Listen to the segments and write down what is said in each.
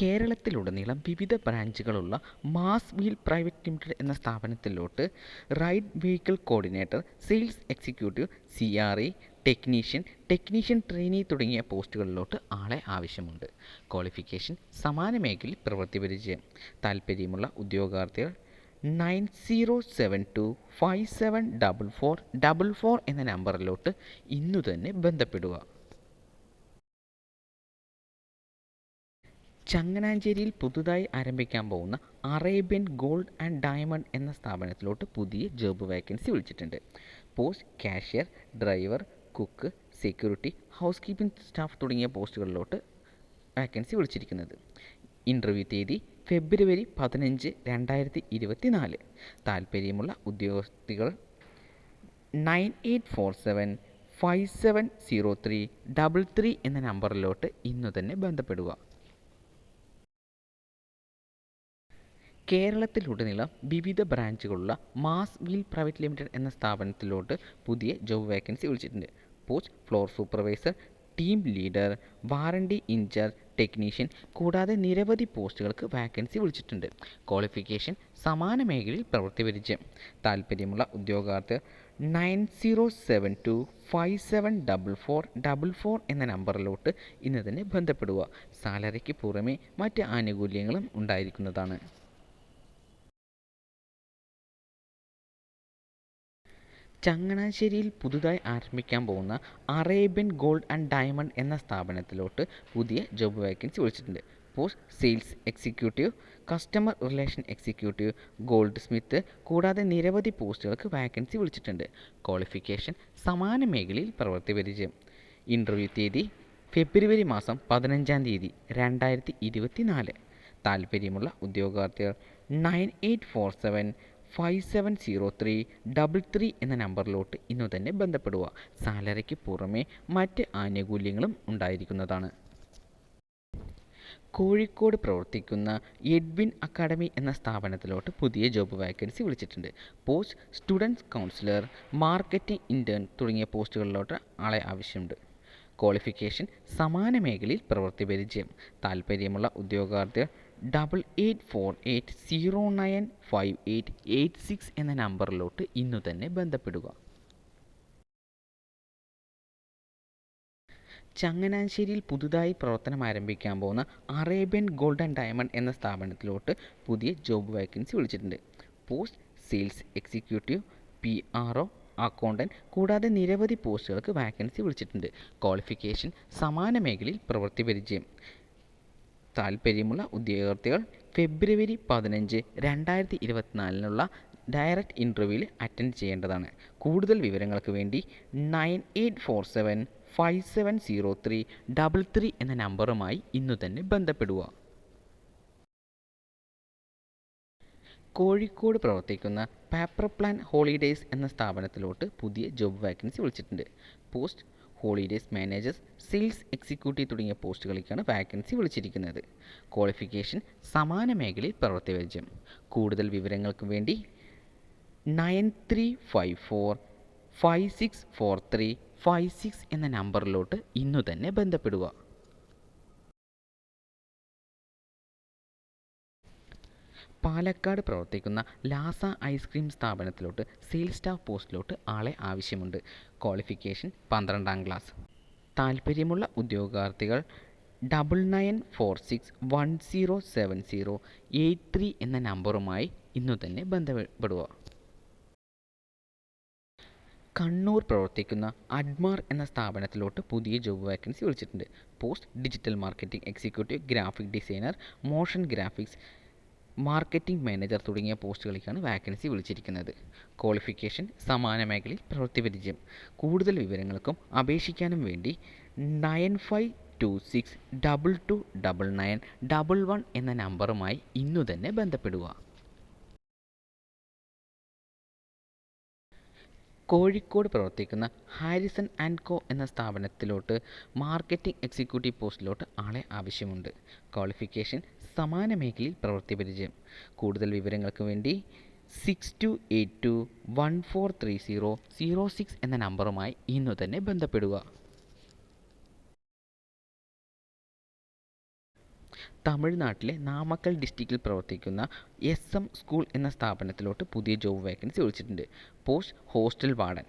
കേരളത്തിലുടനീളം വിവിധ ബ്രാഞ്ചുകളുള്ള മാസ് വീൽ പ്രൈവറ്റ് ലിമിറ്റഡ് എന്ന സ്ഥാപനത്തിലോട്ട് ride vehicle coordinator sales executive C R E technician technician trainee തുടങ്ങിയ പോസ്റ്റുകളിലോട്ട് ആളെ ആവശ്യമുണ്ട്. ക്വാളിഫിക്കേഷൻ സമാന മേഖലയിൽ പ്രവൃത്തി പരിചയം. താൽപ്പര്യമുള്ള ഉദ്യോഗാർത്ഥികൾ nine zero seven two five seven double four double four എന്ന നമ്പറിലോട്ട് ഇന്നു തന്നെ ബന്ധപ്പെടുക. ചങ്ങനാശ്ശേരിയിൽ പുതുതായി ആരംഭിക്കാൻ പോകുന്ന അറേബ്യൻ ഗോൾഡ് ആൻഡ് ഡയമണ്ട് എന്ന സ്ഥാപനത്തിലോട്ട് പുതിയ ജോബ് വേക്കൻസി വിളിച്ചിട്ടുണ്ട്. Post cashier driver cook security housekeeping staff തുടങ്ങിയ പോസ്റ്റുകളിലോട്ട് വേക്കൻസി വിളിച്ചിരിക്കുന്നത്. ഇന്റർവ്യൂ തീയതി ഫെബ്രുവരി പതിനഞ്ച് രണ്ടായിരത്തി ഇരുപത്തി നാല് താല്പര്യമുള്ള ഉദ്യോഗസ്ഥികൾ nine eight four seven five seven zero three double three എന്ന നമ്പറിലോട്ട് ഇന്നു തന്നെ ബന്ധപ്പെടുക. കേരളത്തിലുടനീളം വിവിധ ബ്രാഞ്ചുകളുള്ള മാസ് വീൽ പ്രൈവറ്റ് ലിമിറ്റഡ് എന്ന സ്ഥാപനത്തിലോട്ട് പുതിയ ജോബ് വേക്കൻസി വിളിച്ചിട്ടുണ്ട്. Post floor supervisor team leader warranty incharge technician കൂടാതെ നിരവധി പോസ്റ്റുകൾക്ക് വാക്കൻസി വിളിച്ചിട്ടുണ്ട്. ക്വാളിഫിക്കേഷൻ സമാന മേഖലയിൽ പ്രവൃത്തി പരിചയം താല്പര്യമുള്ള ഉദ്യോഗാർത്ഥികൾ nine zero seven two five seven double four double four എന്ന നമ്പറിലോട്ട് ഇന്ന് തന്നെ ബന്ധപ്പെടുക. സാലറിക്ക് പുറമെ മറ്റ് ആനുകൂല്യങ്ങളും ഉണ്ടായിരിക്കുന്നതാണ്. ചങ്ങനാശ്ശേരിയിൽ പുതുതായി ആരംഭിക്കാൻ പോകുന്ന അറേബ്യൻ ഗോൾഡ് ആൻഡ് ഡയമണ്ട് എന്ന സ്ഥാപനത്തിലോട്ട് പുതിയ ജോബ് വേക്കൻസി വിളിച്ചിട്ടുണ്ട്. Post sales executive customer relation executive goldsmith കൂടാതെ നിരവധി പോസ്റ്റുകൾക്ക് വാക്കൻസി വിളിച്ചിട്ടുണ്ട്. ക്വാളിഫിക്കേഷൻ സമാന മേഖലയിൽ പ്രവൃത്തി പരിചയം. ഇന്റർവ്യൂ തീയതി ഫെബ്രുവരി മാസം പതിനഞ്ചാം തീയതി രണ്ടായിരത്തി ഇരുപത്തി നാല് താല്പര്യമുള്ള ഉദ്യോഗാർത്ഥികൾ nine eight four seven five seven zero three double three എന്ന നമ്പറിലോട്ട് ഇന്നു തന്നെ ബന്ധപ്പെടുക. സാലറിക്ക് പുറമെ മറ്റ് ആനുകൂല്യങ്ങളും ഉണ്ടായിരിക്കുന്നതാണ്. കോഴിക്കോട് പ്രവർത്തിക്കുന്ന എഡ്വിൻ അക്കാഡമി എന്ന സ്ഥാപനത്തിലോട്ട് പുതിയ ജോബ് വാക്കൻസി വിളിച്ചിട്ടുണ്ട്. Post students counsellor marketing intern തുടങ്ങിയ പോസ്റ്റുകളിലോട്ട് ആളെ ആവശ്യമുണ്ട്. ക്വാളിഫിക്കേഷൻ സമാന മേഖലയിൽ പ്രവൃത്തി പരിചയം. താല്പര്യമുള്ള ഉദ്യോഗാർത്ഥികൾ double eight four eight zero nine five eight eight six എന്ന നമ്പറിലോട്ട് ഇന്നു തന്നെ ബന്ധപ്പെടുക. ചങ്ങനാശ്ശേരിയിൽ പുതുതായി പ്രവർത്തനം ആരംഭിക്കാൻ പോകുന്ന അറേബ്യൻ ഗോൾഡൻ ഡയമണ്ട് എന്ന സ്ഥാപനത്തിലോട്ട് പുതിയ ജോബ് വേക്കൻസി വിളിച്ചിട്ടുണ്ട്. Post sales executive P R O accountant കൂടാതെ നിരവധി പോസ്റ്റുകൾക്ക് വാക്കൻസി വിളിച്ചിട്ടുണ്ട്. ക്വാളിഫിക്കേഷൻ സമാന മേഖലയിൽ പ്രവൃത്തി പരിചയം. താല്പര്യമുള്ള ഉദ്യോഗാർത്ഥികൾ ഫെബ്രുവരി പതിനഞ്ച് രണ്ടായിരത്തി ഇരുപത്തിനാലിനുള്ള ഡയറക്റ്റ് ഇന്റർവ്യൂവിൽ അറ്റൻഡ് ചെയ്യേണ്ടതാണ്. കൂടുതൽ വിവരങ്ങൾക്ക് വേണ്ടി nine eight four seven five seven zero three double three എന്ന നമ്പറുമായി ഇന്നു തന്നെ ബന്ധപ്പെടുക. കോഴിക്കോട് പ്രവർത്തിക്കുന്ന പേപ്പർ പ്ലാൻ ഹോളിഡേയ്സ് എന്ന സ്ഥാപനത്തിലോട്ട് പുതിയ ജോബ് വാക്കൻസി വിളിച്ചിട്ടുണ്ട്. Post holidays managers sales executive തുടങ്ങിയ പോസ്റ്റുകളിലേക്കാണ് വാക്കൻസി വിളിച്ചിരിക്കുന്നത്. ക്വാളിഫിക്കേഷൻ സമാന മേഖലയിൽ പ്രവർത്തി പരിചയം കൂടുതൽ വിവരങ്ങൾക്ക് വേണ്ടി nine three five four five six four three five six എന്ന നമ്പറിലോട്ട് ഇന്നു തന്നെ ബന്ധപ്പെടുക. പാലക്കാട് പ്രവർത്തിക്കുന്ന ലാസ ഐസ്ക്രീം സ്ഥാപനത്തിലോട്ട് സെയിൽസ് സ്റ്റാഫ് പോസ്റ്റിലോട്ട് ആളെ ആവശ്യമുണ്ട്. ക്വാളിഫിക്കേഷൻ പന്ത്രണ്ടാം ക്ലാസ്. താല്പര്യമുള്ള ഉദ്യോഗാർത്ഥികൾ double nine four six one zero seven zero eight three എന്ന നമ്പറുമായി ഇന്നു തന്നെ ബന്ധപ്പെടുക. കണ്ണൂർ പ്രവർത്തിക്കുന്ന അഡ്മാർ എന്ന സ്ഥാപനത്തിലോട്ട് പുതിയ ജോബ് വാക്കൻസി വിളിച്ചിട്ടുണ്ട്. Post digital marketing executive graphic designer motion graphics marketing manager തുടങ്ങിയ പോസ്റ്റുകളിലേക്കാണ് വാക്കൻസി വിളിച്ചിരിക്കുന്നത്. ക്വാളിഫിക്കേഷൻ സമാന മേഖലയിൽ പ്രവൃത്തി പരിചയം. കൂടുതൽ വിവരങ്ങൾക്കും അപേക്ഷിക്കാനും വേണ്ടി nine five two six double two double nine double one എന്ന നമ്പറുമായി ഇന്നു തന്നെ ബന്ധപ്പെടുക. കോഴിക്കോട് പ്രവർത്തിക്കുന്ന ഹാരിസൺ ആൻഡ് കോ എന്ന സ്ഥാപനത്തിലോട്ട് മാർക്കറ്റിംഗ് എക്സിക്യൂട്ടീവ് പോസ്റ്റിലോട്ട് ആളെ ആവശ്യമുണ്ട്. ക്വാളിഫിക്കേഷൻ സമാന മേഖലയിൽ പ്രവൃത്തി പരിചയം. കൂടുതൽ വിവരങ്ങൾക്ക് വേണ്ടി six two eight two one four three zero zero six എന്ന നമ്പറുമായി ഇന്നു തന്നെ ബന്ധപ്പെടുക. തമിഴ്നാട്ടിലെ നാമക്കൽ ഡിസ്ട്രിക്റ്റിൽ പ്രവർത്തിക്കുന്ന എസ് എം സ്കൂൾ എന്ന സ്ഥാപനത്തിലോട്ട് പുതിയ ജോബ് വേക്കൻസി ഒഴിച്ചിട്ടുണ്ട് പോസ്റ്റ് ഹോസ്റ്റൽ വാർഡൻ.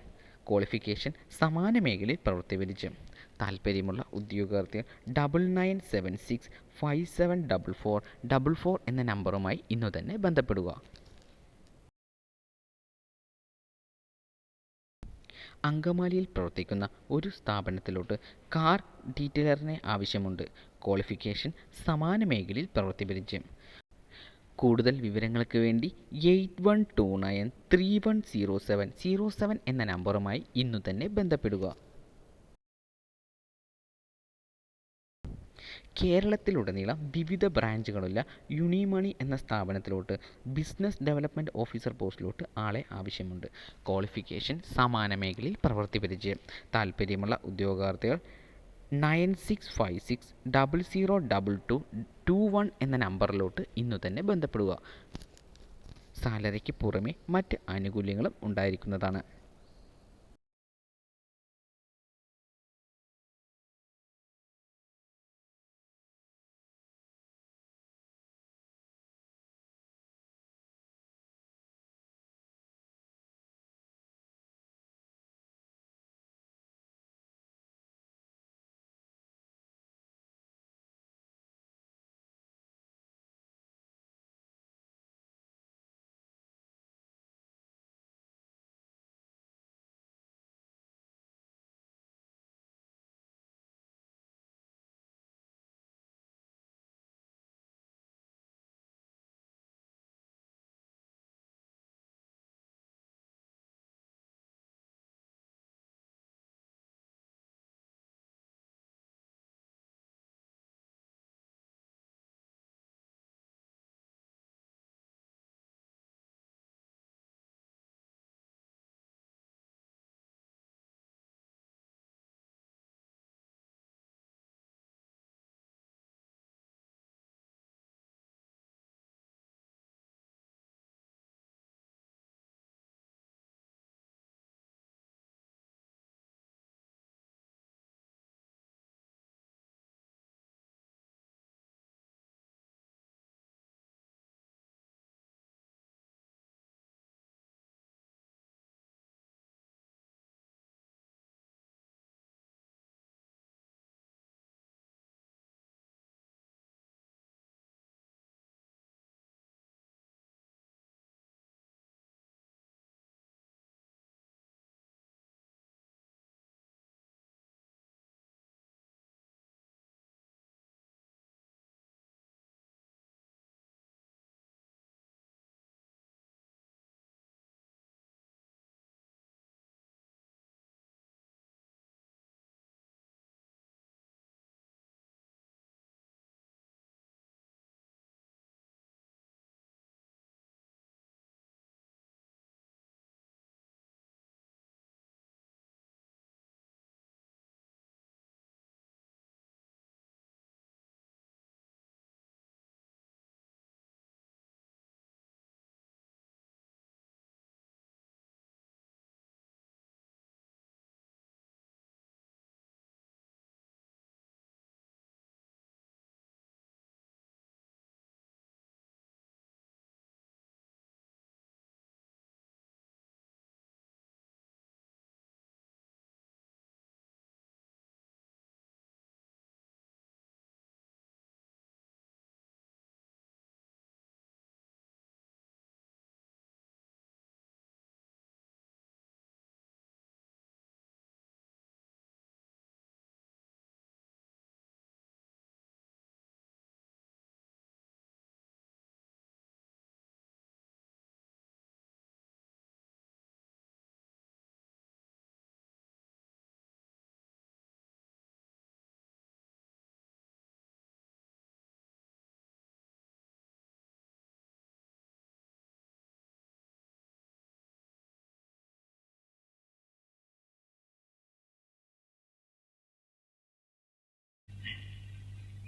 ക്വാളിഫിക്കേഷൻ സമാന മേഖലയിൽ പ്രവൃത്തി പരിചയം താല്പര്യമുള്ള ഉദ്യോഗാർത്ഥികൾ double nine seven six five seven double four double four എന്ന നമ്പറുമായി ഇന്നു തന്നെ ബന്ധപ്പെടുക. അങ്കമാലിയിൽ പ്രവർത്തിക്കുന്ന ഒരു സ്ഥാപനത്തിലോട്ട് കാർ ഡീറ്റെയിലറിനെ ആവശ്യമുണ്ട്. ക്വാളിഫിക്കേഷൻ സമാന മേഖലയിൽ പ്രവൃത്തി പരിചയം കൂടുതൽ വിവരങ്ങൾക്ക് വേണ്ടി eight one two nine three one zero seven zero seven എന്ന നമ്പറുമായി ഇന്നു തന്നെ ബന്ധപ്പെടുക. കേരളത്തിലുടനീളം വിവിധ ബ്രാഞ്ചുകളുള്ള യുണിമണി എന്ന സ്ഥാപനത്തിലോട്ട് ബിസിനസ് ഡെവലപ്മെന്റ് ഓഫീസർ പോസ്റ്റിലോട്ട് ആളെ ആവശ്യമുണ്ട്. ക്വാളിഫിക്കേഷൻ സമാന മേഖലയിൽ പ്രവൃത്തി പരിചയം. താല്പര്യമുള്ള ഉദ്യോഗാർത്ഥികൾ nine six five six double zero double two two one എന്ന നമ്പറിലോട്ട് ഇന്നു തന്നെ ബന്ധപ്പെടുക. സാലറിക്ക് പുറമെ മറ്റ് ആനുകൂല്യങ്ങളും ഉണ്ടായിരിക്കുന്നതാണ്.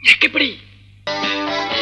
यह